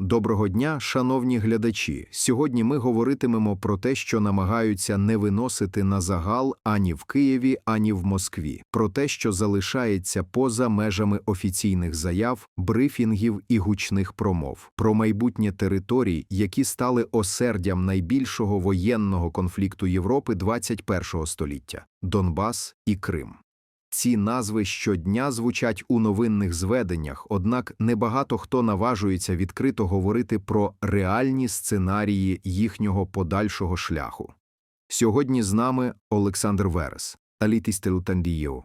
Доброго дня, шановні глядачі. Сьогодні ми говоритимемо про те, що намагаються не виносити на загал ані в Києві, ані в Москві, про те, що залишається поза межами офіційних заяв, брифінгів і гучних промов, про майбутнє територій, які стали осердям найбільшого воєнного конфлікту Європи 21 століття Донбас і Крим. Ці назви щодня звучать у новинних зведеннях, однак небагато хто наважується відкрито говорити про реальні сценарії їхнього подальшого шляху. Сьогодні з нами Олександр Верес, Алітістелутандієу.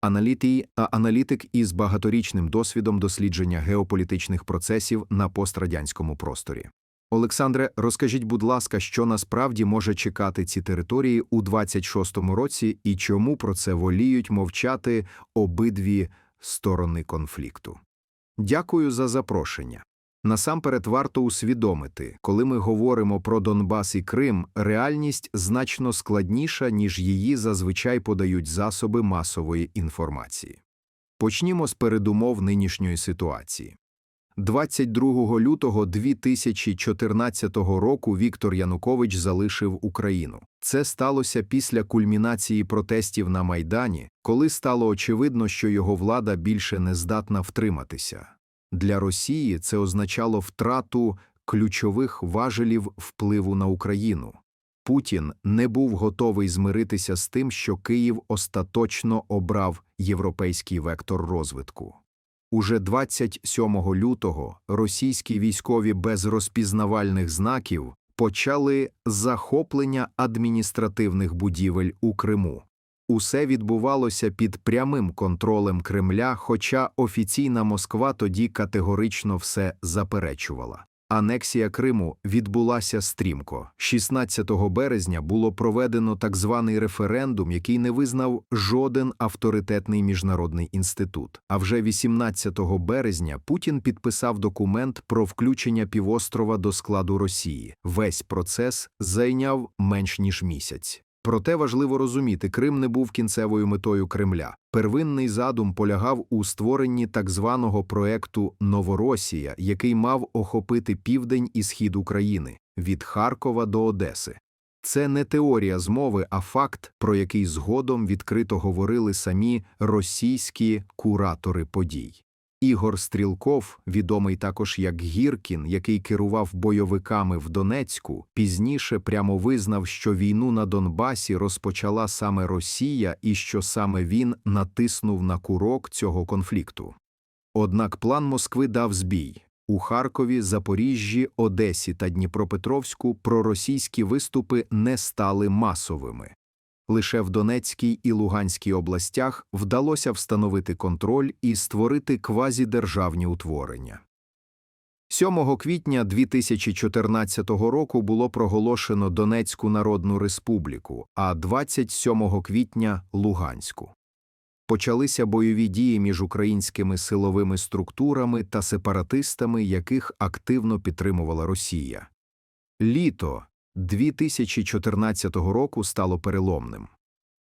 Аналітій, а аналітик із багаторічним досвідом дослідження геополітичних процесів на пострадянському просторі. Олександре, розкажіть, будь ласка, що насправді може чекати ці території у 26-му році і чому про це воліють мовчати обидві сторони конфлікту? Дякую за запрошення. Насамперед варто усвідомити, коли ми говоримо про Донбас і Крим, реальність значно складніша, ніж її зазвичай подають засоби масової інформації. Почнімо з передумов нинішньої ситуації. 22 лютого 2014 року Віктор Янукович залишив Україну. Це сталося після кульмінації протестів на Майдані, коли стало очевидно, що його влада більше не здатна втриматися. Для Росії це означало втрату ключових важелів впливу на Україну. Путін не був готовий змиритися з тим, що Київ остаточно обрав європейський вектор розвитку. Уже 27 лютого російські військові без розпізнавальних знаків почали захоплення адміністративних будівель у Криму. Усе відбувалося під прямим контролем Кремля, хоча офіційна Москва тоді категорично все заперечувала. Анексія Криму відбулася стрімко. 16 березня було проведено так званий референдум, який не визнав жоден авторитетний міжнародний інститут. А вже 18 березня Путін підписав документ про включення півострова до складу Росії. Весь процес зайняв менш ніж місяць. Проте важливо розуміти, Крим не був кінцевою метою Кремля. Первинний задум полягав у створенні так званого проекту Новоросія, який мав охопити південь і схід України від Харкова до Одеси. Це не теорія змови, а факт, про який згодом відкрито говорили самі російські куратори подій. Ігор Стрілков, відомий також як Гіркін, який керував бойовиками в Донецьку, пізніше прямо визнав, що війну на Донбасі розпочала саме Росія і що саме він натиснув на курок цього конфлікту. Однак план Москви дав збій. У Харкові, Запоріжжі, Одесі та Дніпропетровську проросійські виступи не стали масовими. Лише в Донецькій і Луганській областях вдалося встановити контроль і створити квазідержавні утворення. 7 квітня 2014 року було проголошено Донецьку Народну Республіку, а 27 квітня Луганську. Почалися бойові дії між українськими силовими структурами та сепаратистами, яких активно підтримувала Росія. Літо 2014 року стало переломним.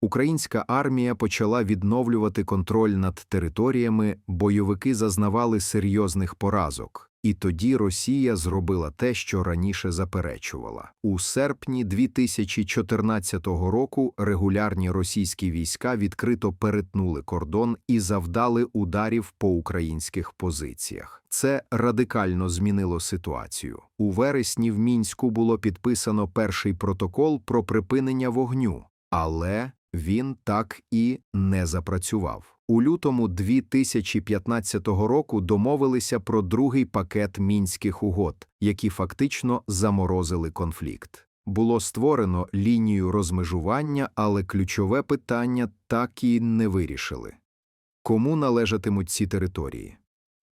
Українська армія почала відновлювати контроль над територіями, бойовики зазнавали серйозних поразок, і тоді Росія зробила те, що раніше заперечувала. У серпні 2014 року регулярні російські війська відкрито перетнули кордон і завдали ударів по українських позиціях. Це радикально змінило ситуацію. У вересні в мінську було підписано перший протокол про припинення вогню, але він так і не запрацював. У лютому 2015 року домовилися про другий пакет мінських угод, які фактично заморозили конфлікт. Було створено лінію розмежування, але ключове питання так і не вирішили. Кому належатимуть ці території?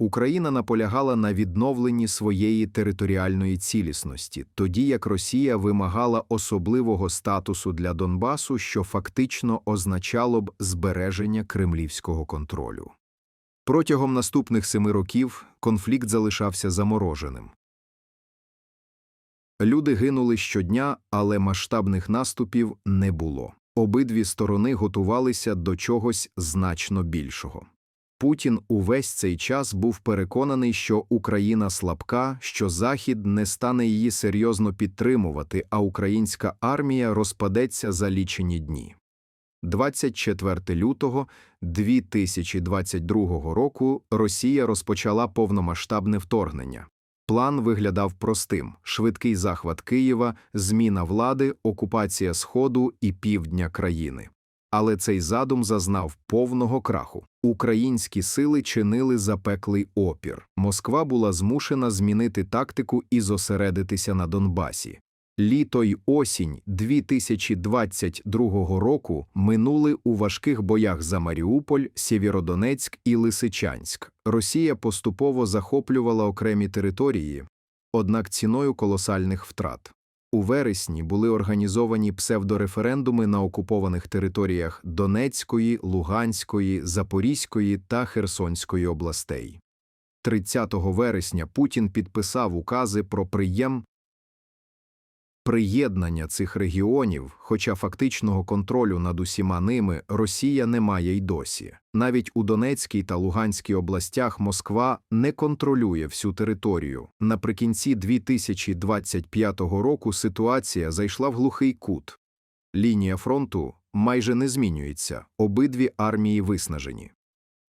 Україна наполягала на відновленні своєї територіальної цілісності, тоді як Росія вимагала особливого статусу для Донбасу, що фактично означало б збереження кремлівського контролю. Протягом наступних семи років конфлікт залишався замороженим. Люди гинули щодня, але масштабних наступів не було. Обидві сторони готувалися до чогось значно більшого. Путін увесь цей час був переконаний, що Україна слабка, що Захід не стане її серйозно підтримувати, а українська армія розпадеться за лічені дні. 24 лютого 2022 року Росія розпочала повномасштабне вторгнення. План виглядав простим: швидкий захват Києва, зміна влади, окупація Сходу і півдня країни. Але цей задум зазнав повного краху. Українські сили чинили запеклий опір. Москва була змушена змінити тактику і зосередитися на Донбасі. Літо й осінь 2022 року минули у важких боях за Маріуполь, Сєвєродонецьк і Лисичанськ. Росія поступово захоплювала окремі території, однак ціною колосальних втрат. У вересні були організовані псевдореферендуми на окупованих територіях Донецької, Луганської, Запорізької та Херсонської областей. 30 вересня Путін підписав укази про приєм приєднання цих регіонів, хоча фактичного контролю над усіма ними Росія не має й досі. Навіть у Донецькій та Луганській областях Москва не контролює всю територію. Наприкінці 2025 року ситуація зайшла в глухий кут. Лінія фронту майже не змінюється, обидві армії виснажені.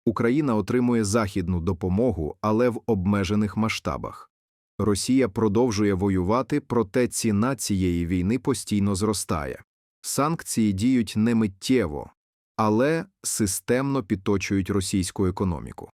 Україна отримує західну допомогу, але в обмежених масштабах. Росія продовжує воювати, проте ціна цієї війни постійно зростає. Санкції діють не миттєво, але системно підточують російську економіку.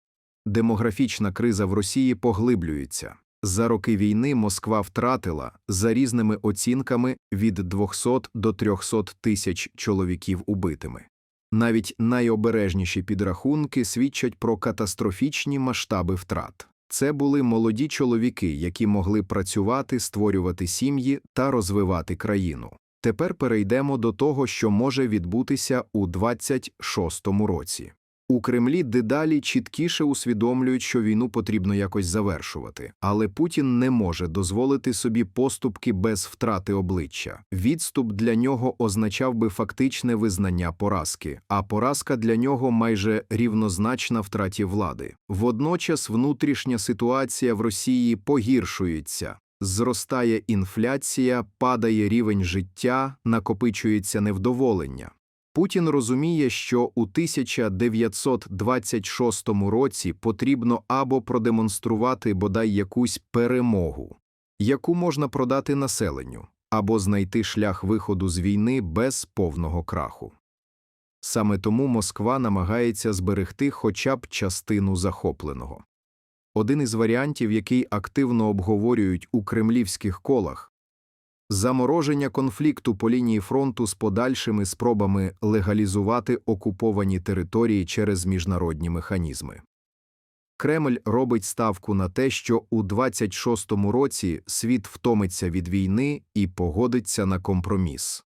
Демографічна криза в Росії поглиблюється. За роки війни Москва втратила, за різними оцінками, від 200 до 300 тисяч чоловіків убитими. Навіть найобережніші підрахунки свідчать про катастрофічні масштаби втрат. Це були молоді чоловіки, які могли працювати, створювати сім'ї та розвивати країну. Тепер перейдемо до того, що може відбутися у 26-му році. У Кремлі дедалі чіткіше усвідомлюють, що війну потрібно якось завершувати, але Путін не може дозволити собі поступки без втрати обличчя. Відступ для нього означав би фактичне визнання поразки, а поразка для нього майже рівнозначна втраті влади. Водночас внутрішня ситуація в Росії погіршується. Зростає інфляція, падає рівень життя, накопичується невдоволення. Путін розуміє, що у 1926 році потрібно або продемонструвати бодай якусь перемогу, яку можна продати населенню, або знайти шлях виходу з війни без повного краху. Саме тому Москва намагається зберегти хоча б частину захопленого. Один із варіантів, який активно обговорюють у кремлівських колах, Замороження конфлікту по лінії фронту з подальшими спробами легалізувати окуповані території через міжнародні механізми. Кремль робить ставку на те, що у 26-му році світ втомиться від війни і погодиться на компроміс.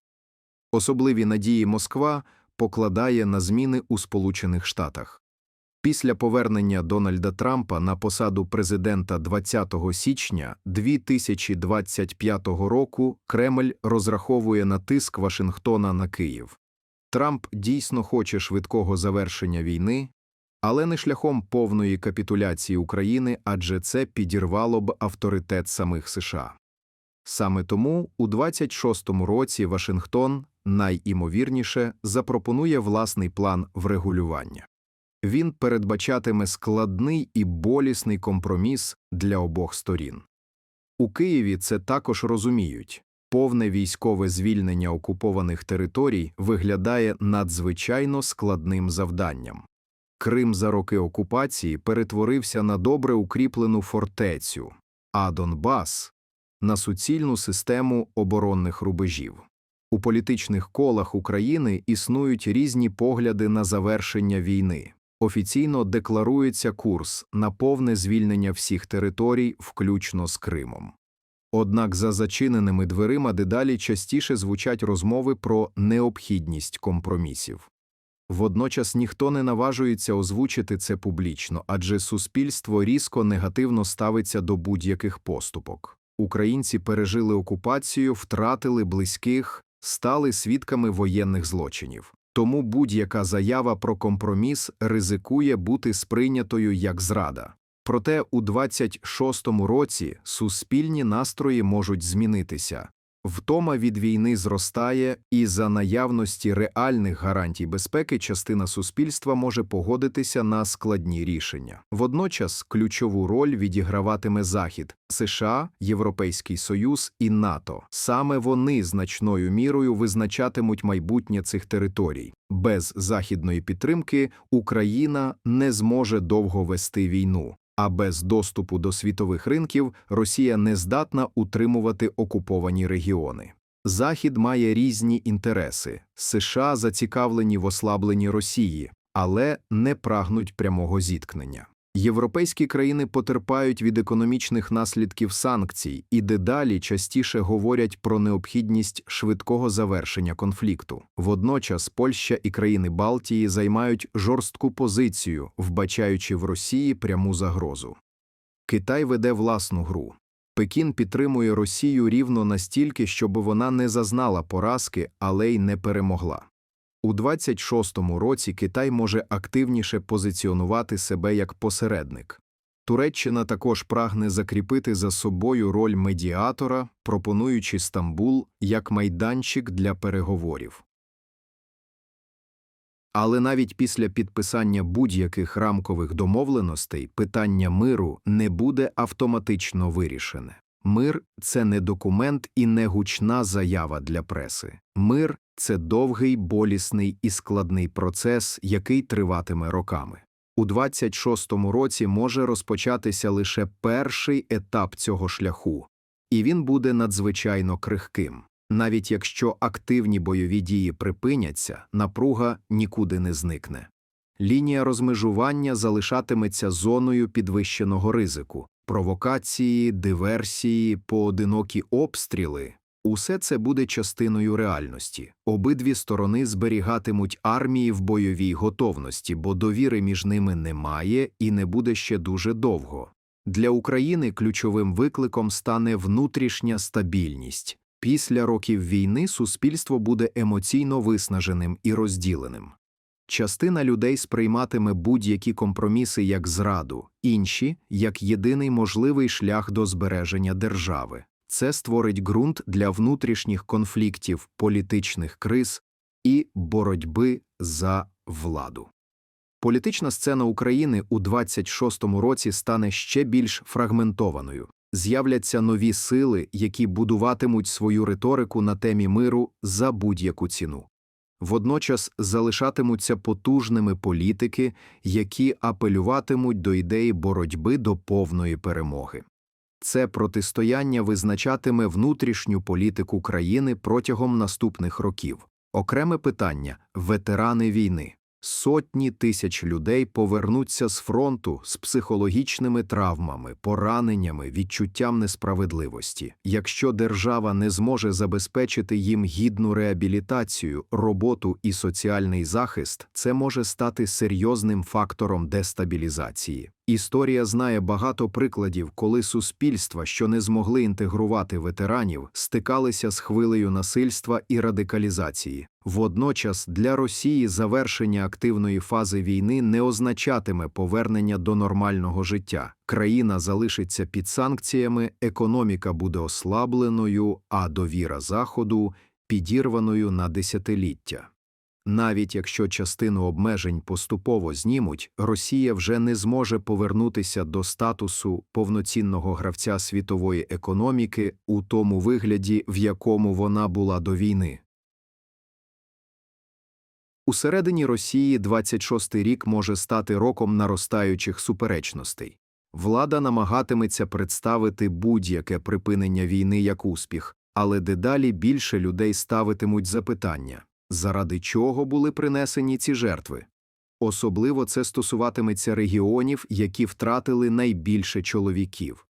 Особливі надії Москва покладає на зміни у Сполучених Штатах. Після повернення Дональда Трампа на посаду президента 20 січня 2025 року Кремль розраховує на тиск Вашингтона на Київ. Трамп дійсно хоче швидкого завершення війни, але не шляхом повної капітуляції України, адже це підірвало б авторитет самих США. Саме тому у 26-му році Вашингтон найімовірніше запропонує власний план врегулювання. Він передбачатиме складний і болісний компроміс для обох сторін. У Києві це також розуміють повне військове звільнення окупованих територій виглядає надзвичайно складним завданням. Крим за роки окупації перетворився на добре укріплену фортецю, а Донбас на суцільну систему оборонних рубежів. У політичних колах України існують різні погляди на завершення війни. Офіційно декларується курс на повне звільнення всіх територій, включно з Кримом. Однак за зачиненими дверима дедалі частіше звучать розмови про необхідність компромісів. Водночас ніхто не наважується озвучити це публічно, адже суспільство різко негативно ставиться до будь-яких поступок. Українці пережили окупацію, втратили близьких, стали свідками воєнних злочинів. Тому будь-яка заява про компроміс ризикує бути сприйнятою як зрада. Проте у 26-му році суспільні настрої можуть змінитися. Втома від війни зростає, і за наявності реальних гарантій безпеки частина суспільства може погодитися на складні рішення. Водночас ключову роль відіграватиме Захід, США, Європейський Союз і НАТО. Саме вони значною мірою визначатимуть майбутнє цих територій. Без західної підтримки Україна не зможе довго вести війну. А без доступу до світових ринків Росія не здатна утримувати окуповані регіони. Захід має різні інтереси. США зацікавлені в ослабленні Росії, але не прагнуть прямого зіткнення. Європейські країни потерпають від економічних наслідків санкцій і дедалі частіше говорять про необхідність швидкого завершення конфлікту. Водночас Польща і країни Балтії займають жорстку позицію, вбачаючи в Росії пряму загрозу. Китай веде власну гру. Пекін підтримує Росію рівно настільки, щоб вона не зазнала поразки, але й не перемогла. У 26-му році Китай може активніше позиціонувати себе як посередник. Туреччина також прагне закріпити за собою роль медіатора, пропонуючи Стамбул як майданчик для переговорів. Але навіть після підписання будь-яких рамкових домовленостей питання миру не буде автоматично вирішене. Мир це не документ і не гучна заява для преси. Мир це довгий, болісний і складний процес, який триватиме роками. У 26-му році може розпочатися лише перший етап цього шляху, і він буде надзвичайно крихким. Навіть якщо активні бойові дії припиняться, напруга нікуди не зникне. Лінія розмежування залишатиметься зоною підвищеного ризику, провокації, диверсії, поодинокі обстріли усе це буде частиною реальності. Обидві сторони зберігатимуть армії в бойовій готовності, бо довіри між ними немає і не буде ще дуже довго. Для України ключовим викликом стане внутрішня стабільність. Після років війни суспільство буде емоційно виснаженим і розділеним. Частина людей сприйматиме будь-які компроміси як зраду, інші як єдиний можливий шлях до збереження держави. Це створить ґрунт для внутрішніх конфліктів, політичних криз і боротьби за владу. Політична сцена України у 26-му році стане ще більш фрагментованою. З'являться нові сили, які будуватимуть свою риторику на темі миру за будь-яку ціну. Водночас залишатимуться потужними політики, які апелюватимуть до ідеї боротьби до повної перемоги. Це протистояння визначатиме внутрішню політику країни протягом наступних років. Окреме питання ветерани війни. Сотні тисяч людей повернуться з фронту з психологічними травмами, пораненнями, відчуттям несправедливості. Якщо держава не зможе забезпечити їм гідну реабілітацію, роботу і соціальний захист, це може стати серйозним фактором дестабілізації. Історія знає багато прикладів, коли суспільства, що не змогли інтегрувати ветеранів, стикалися з хвилею насильства і радикалізації. Водночас для Росії завершення активної фази війни не означатиме повернення до нормального життя. Країна залишиться під санкціями, економіка буде ослабленою, а довіра Заходу підірваною на десятиліття. Навіть якщо частину обмежень поступово знімуть, Росія вже не зможе повернутися до статусу повноцінного гравця світової економіки у тому вигляді, в якому вона була до війни. Усередині Росії 26-й рік може стати роком наростаючих суперечностей. Влада намагатиметься представити будь-яке припинення війни як успіх, але дедалі більше людей ставитимуть запитання заради чого були принесені ці жертви. Особливо це стосуватиметься регіонів, які втратили найбільше чоловіків.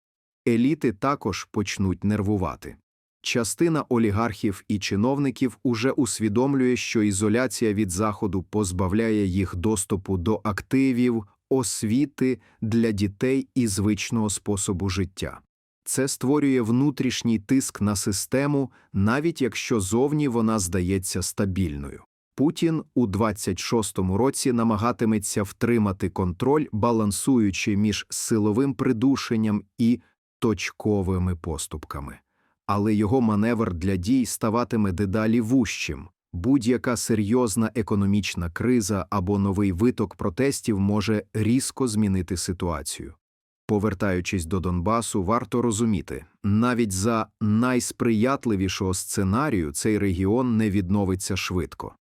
Еліти також почнуть нервувати. Частина олігархів і чиновників уже усвідомлює, що ізоляція від Заходу позбавляє їх доступу до активів, освіти для дітей і звичного способу життя. Це створює внутрішній тиск на систему, навіть якщо зовні вона здається стабільною. Путін у 26-му році намагатиметься втримати контроль, балансуючи між силовим придушенням і точковими поступками. Але його маневр для дій ставатиме дедалі вужчим. Будь-яка серйозна економічна криза або новий виток протестів може різко змінити ситуацію. Повертаючись до Донбасу, варто розуміти, навіть за найсприятливішого сценарію цей регіон не відновиться швидко.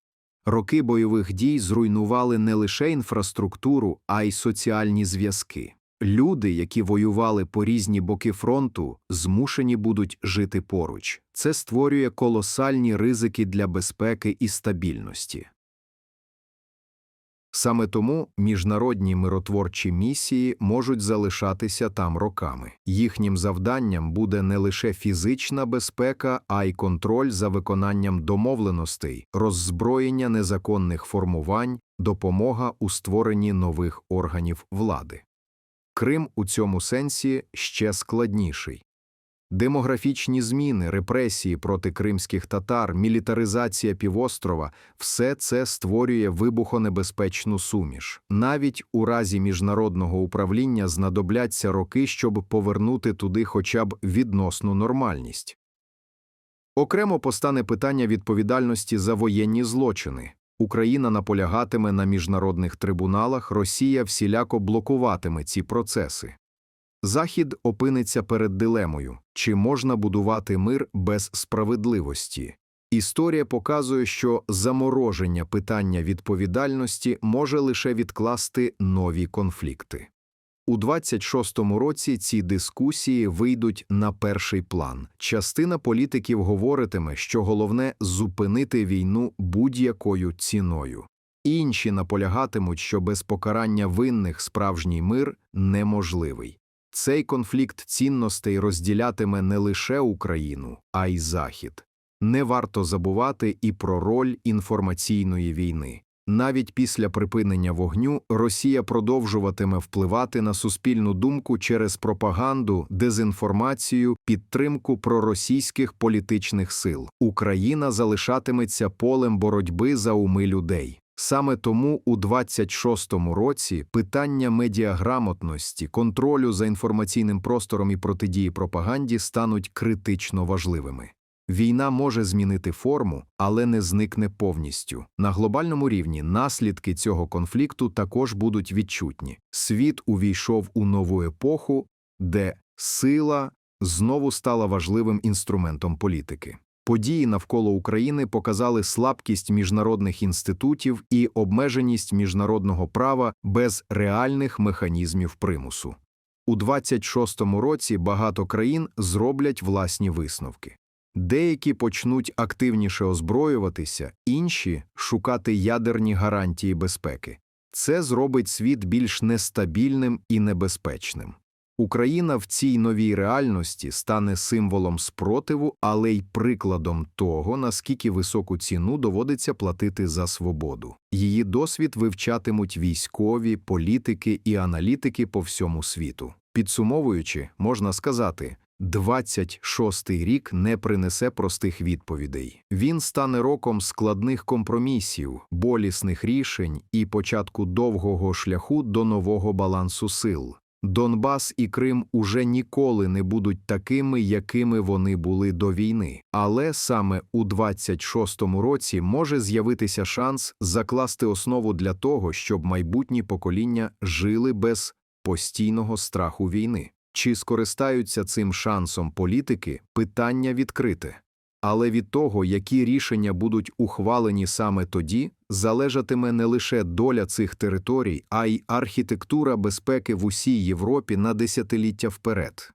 Роки бойових дій зруйнували не лише інфраструктуру, а й соціальні зв'язки. Люди, які воювали по різні боки фронту, змушені будуть жити поруч. Це створює колосальні ризики для безпеки і стабільності. Саме тому міжнародні миротворчі місії можуть залишатися там роками. Їхнім завданням буде не лише фізична безпека, а й контроль за виконанням домовленостей, роззброєння незаконних формувань, допомога у створенні нових органів влади. Крим у цьому сенсі ще складніший. Демографічні зміни, репресії проти кримських татар, мілітаризація півострова все це створює вибухонебезпечну суміш. Навіть у разі міжнародного управління знадобляться роки, щоб повернути туди хоча б відносну нормальність. Окремо постане питання відповідальності за воєнні злочини. Україна наполягатиме на міжнародних трибуналах, Росія всіляко блокуватиме ці процеси. Захід опиниться перед дилемою, чи можна будувати мир без справедливості. Історія показує, що замороження питання відповідальності може лише відкласти нові конфлікти. У 26-му році ці дискусії вийдуть на перший план. Частина політиків говоритиме, що головне зупинити війну будь-якою ціною. Інші наполягатимуть, що без покарання винних справжній мир неможливий. Цей конфлікт цінностей розділятиме не лише Україну, а й Захід. Не варто забувати і про роль інформаційної війни. Навіть після припинення вогню Росія продовжуватиме впливати на суспільну думку через пропаганду, дезінформацію, підтримку проросійських політичних сил. Україна залишатиметься полем боротьби за уми людей. Саме тому у 26-му році питання медіаграмотності, контролю за інформаційним простором і протидії пропаганді стануть критично важливими. Війна може змінити форму, але не зникне повністю. На глобальному рівні наслідки цього конфлікту також будуть відчутні. Світ увійшов у нову епоху, де сила знову стала важливим інструментом політики. Події навколо України показали слабкість міжнародних інститутів і обмеженість міжнародного права без реальних механізмів примусу. У 26-му році багато країн зроблять власні висновки. Деякі почнуть активніше озброюватися, інші шукати ядерні гарантії безпеки. Це зробить світ більш нестабільним і небезпечним. Україна в цій новій реальності стане символом спротиву, але й прикладом того, наскільки високу ціну доводиться платити за свободу. Її досвід вивчатимуть військові, політики і аналітики по всьому світу. Підсумовуючи, можна сказати. 26-й рік не принесе простих відповідей. Він стане роком складних компромісів, болісних рішень і початку довгого шляху до нового балансу сил. Донбас і Крим уже ніколи не будуть такими, якими вони були до війни. Але саме у 26-му році може з'явитися шанс закласти основу для того, щоб майбутні покоління жили без постійного страху війни. Чи скористаються цим шансом політики, питання відкрите. Але від того, які рішення будуть ухвалені саме тоді, залежатиме не лише доля цих територій, а й архітектура безпеки в усій Європі на десятиліття вперед.